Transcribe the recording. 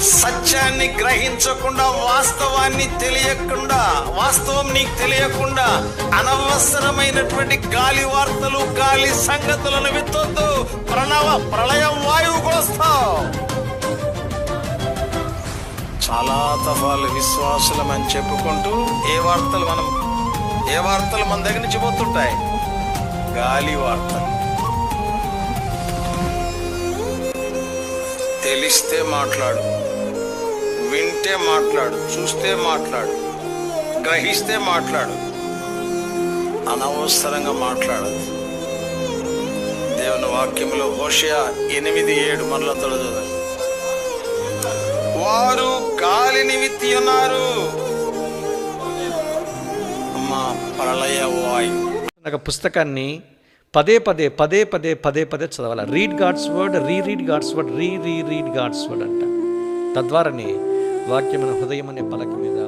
సత్యాన్ని గ్రహించకుండా వాస్తవాన్ని తెలియకుండా వాస్తవం నీకు తెలియకుండా అనవసరమైనటువంటి గాలి వార్తలు గాలి సంగతులను విత్తొద్దు ప్రణవ ప్రళయం వాయువు కోస్తావు చాలా తఫాలు విశ్వాసులం అని చెప్పుకుంటూ ఏ వార్తలు మనం ఏ వార్తలు మన దగ్గర నుంచి పోతుంటాయి? గాలి వార్తలు తెలిస్తే మాట్లాడు. వింటే మాట్లాడు చూస్తే మాట్లాడు గ్రహిస్తే మాట్లాడు. అనవసరంగా మాట్లాడదు. దేవుని వాక్యంలో హోషయా ఎనిమిది ఏడు మరల తొలదు వారు గాలిని విత్తి ఉన్నారు. అమ్మా ప్రళయ వాయు. ఒక పుస్తకాన్ని పదే పదే పదే పదే పదే పదే చదవాలి. Read God's word re read God's word re re read God's word అంట. తద్వారానే వాక్యమైన హృదయం అనే పలక మీద